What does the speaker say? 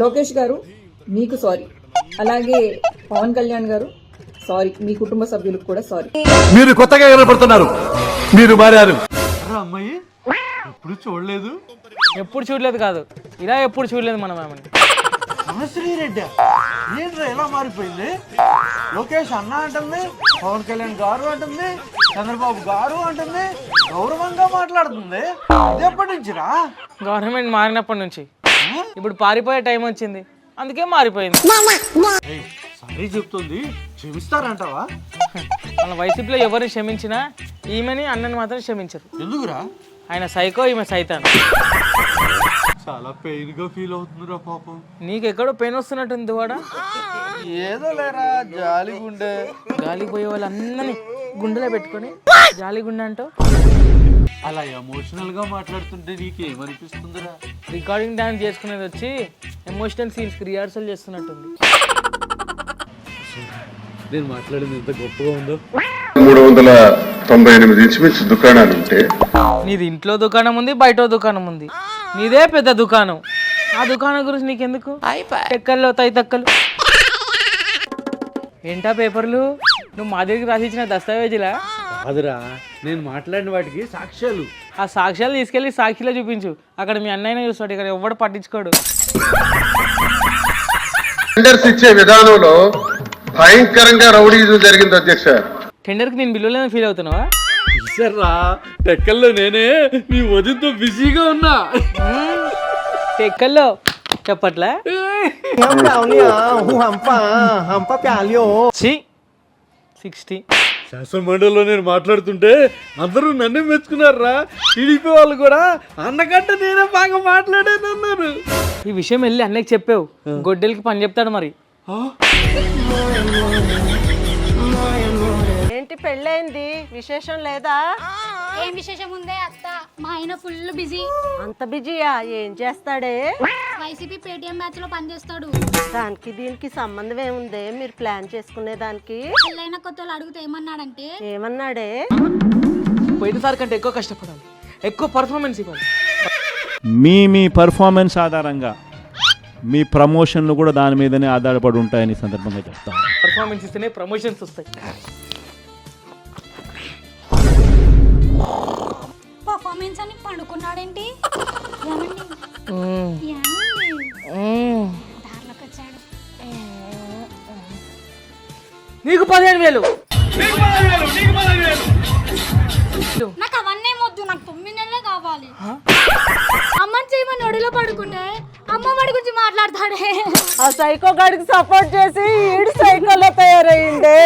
లోకేష్ గారు మీకు సారీ. అలాగే పవన్ కళ్యాణ్ గారు సారీ. మీ కుటుంబ సభ్యులకు కూడా సారీ. మీరు కొత్తగా కనపడుతున్నారు మీరు మారారు. అమ్మాయి ఎప్పుడు చూడలేదు? ఎప్పుడు చూడలేదు కాదు. ఇలా ఎప్పుడు చూడలేదు మనం ఆమెని నమశ్రీ రెడ్డి ఏంట్రా ఎలా మారిపోయింది? లోకేష్ అన్న అంటుంది పవన్ కళ్యాణ్ గారు అంటుంది చంద్రబాబు గారు అంటుంది గౌరవంగా మాట్లాడుతుంది. ఇది ఎప్పటి నుంచిరా? గవర్నమెంట్ మారినప్పటి నుంచి. ఇప్పుడు పారిపోయే టైం వచ్చింది. అందుకే మారిపోయింది. సారీ చెప్తుంది. క్షమిస్తారంటావా? మన వైసీపీలో ఎవరిని క్షమించినా ఈమెని అన్నని మాత్రం క్షమించరు. ఎందుకురా? ఆయన సైకో ఈమె సైతాన్. చాలా పెయిన్గా ఫీల్ అవుతుందిరా పాపం. నీకు ఎక్కడో పెయిన్ వస్తున్నట్టుంది వాడా? ఏదో లేరా జాలిగుండే గాలికి పోయే వాళ్ళందరినీ గుండెలో పెట్టుకొని జాలి గుండె అంటావు? అలా ఎమోషనల్గా మాట్లాడుతుంటే నీకేమనిపిస్తుందిరా? రికార్డింగ్ డాన్స్ చేసుకునేది వచ్చి ఎమోషనల్ సీన్స్ రిహార్సల్ చేస్తున్నట్టుంది. నేను మాట్లాడింది ఎంత గొప్పగా ఉందో. మూడు వందల తొంభై ఎనిమిది ఇంచుమించు దుకాణాలు ఉంటే నీది ఇంట్లో దుకాణం ఉంది బయట దుకాణం ఉంది. నీదే పెద్ద దుకాణం. ఆ దుకాణం గురించి నీకెందుకు? టెక్కల్లో తైతక్కలు ఏంటా పేపర్లు? నువ్వు మా దగ్గరికి రాసిచ్చిన దస్తావేజీలా? కాదురా నేను మాట్లాడిన వాటికి సాక్ష్యాలు. ఆ సాక్ష్యాలు తీసుకెళ్ళి సాక్షిలో చూపించు. అక్కడ మీ అన్నయ్యనే చూస్తాడు ఇక్కడ ఎవడు పట్టించుకోడు. టెండర్స్ ఇచ్చే విధానంలో భయంకరంగా రౌడీజం జరిగింది అధ్యక్ష. టెండర్కి నేను బిల్లులేదని ఫీల్ అవుతున్నావా? ఇసర్రా టెక్కల్లో నేనే మీ వదినతో బిజీగా ఉన్నా. టెక్కల్లో? చెప్పట్లే? సిక్స్టీ. శాసన మండలిలో నేను మాట్లాడుతుంటే అందరూ నన్నే మెచ్చుకున్నారా? టీడీపీ వాళ్ళు కూడా అన్నకంటే నేనే బాగా మాట్లాడాను అన్నారు ఈ విషయం వెళ్ళి అన్నయ్యకి చెప్పావు. గొడ్డెలకి పని చెప్తాడు మరి. ఏంటి పెళ్ళైంది. విశేషం లేదా? ఏం విశేషం ఉందే అత్త? మా ఆయన ఫుల్ బిజీ అంత బిజీయా? ఏం చేస్తాడే? వైసీపీ పేటిఎం బ్యాచ్లో పనిచేస్తాడు. దానికి దీనికి సంబంధం ఏముంది? మీరు ప్లాన్ చేసుకునే దానికి. పెళ్ళైన కొత్తలు అడిగితే ఏమన్నాడంటే? ఏమన్నాడే? పోయినసారి కంటే ఎక్కువ కష్టపడాలి. ఎక్కువ పర్ఫార్మెన్స్ ఇవ్వాలి. మీ మీ పర్ఫార్మెన్స్ ఆధారంగా మీ ప్రమోషన్లు కూడా దాని మీదనే ఆధారపడి ఉంటాయని సందర్భంగా చెప్తాను. పర్ఫార్మెన్స్ ఇస్తేనే ప్రమోషన్స్ వస్తాయి. అని పండుకున్నాడేంటి ఏమండి? ఏమండి? దారిలోకి వచ్చాడు నీకు పదిహేను వేలు. నాకు అవన్నీ వద్దు నాకు తొమ్మిది నెలలే కావాలి అమ్మని చేయమని ఒడిలో పడుకుంటే అమ్మ వాడి గురించి మాట్లాడతాడే. ఆ సైకో గాడికి సపోర్ట్ చేసి ఈడు సైకోలో తయారయ్యిండే.